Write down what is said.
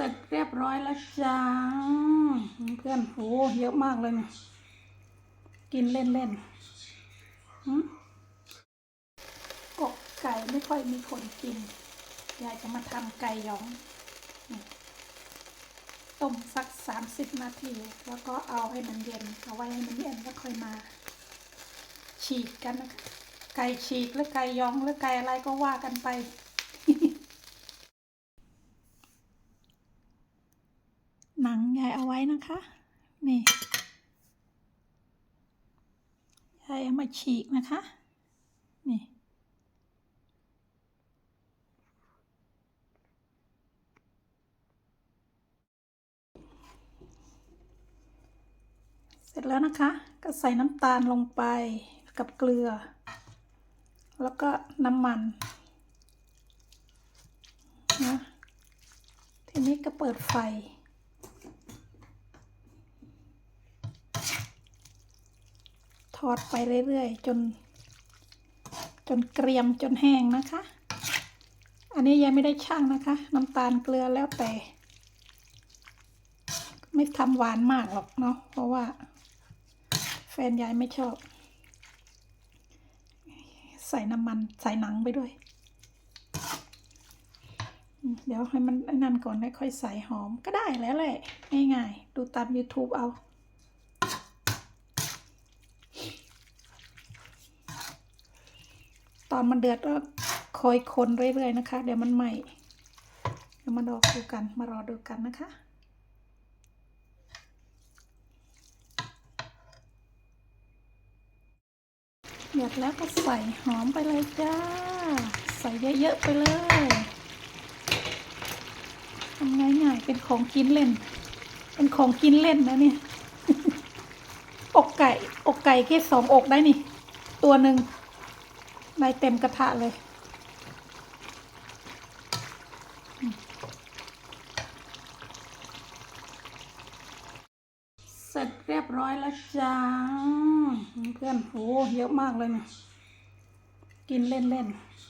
ร็จเรียบร้อยแล้วจ้าเพื่อนโหเยอะมากเลยเนี่ย กินเล่นเล่นหืมกบไก่ไม่ค่อยมีคนกิน ยายจะมาทำไก่หยอง ต้มสักสามสิบนาที แล้วก็เอาให้มันเย็น เอาไว้ให้มันเย็นแล้วค่อยมา ฉีกกันนะคะ ไก่ฉีกหรือไก่ยองหรือไก่อะไรก็ว่ากันไป หนังยายเอาไว้ นะคะ นี่ยายเอามาฉีกนะคะ นี่เสร็จแล้วนะคะ ก็ใส่น้ำตาลลงไปกับเกลือ แล้วก็น้ำมันนะทีนี้ก็เปิดไฟ ทอดไปเรื่อยๆ จน จนเกรียมจนแห้งนะคะ อันนี้ยังไม่ได้ช่างนะคะ น้ำตาลเกลือแล้วแต่ ไม่ทำหวานมากหรอกเนาะเพราะว่า แฟนยายไม่ชอบ ใส่น้ำมันใส่หนังไปด้วย เดี๋ยวให้มันนั่นก่อนแล้วค่อยใส่หอมก็ได้แล้วแหละง่ายๆ ดูตาม YouTube เอา ตอนมันเดือดก็คอยคนเรื่อยๆนะคะ เดี๋ยวมันไหม้เดี๋ยวมาดอกดูกัน มารอดูกันนะคะเดือดแล้วก็ใส่หอมไปเลยจ้า ใส่เยอะๆไปเลยทำง่ายๆเป็นของกินเล่น เป็นของกินเล่นนะเนี่ยอกไก่ อกไก่แค่สองอกได้นี่ ตัวหนึ่ง ไปเต็มกระทะเลย เสร็จเรียบร้อยแล้วจ้า เพื่อนโหเยอะมากเลยเนี่ย กินเล่นๆหืมอร่อย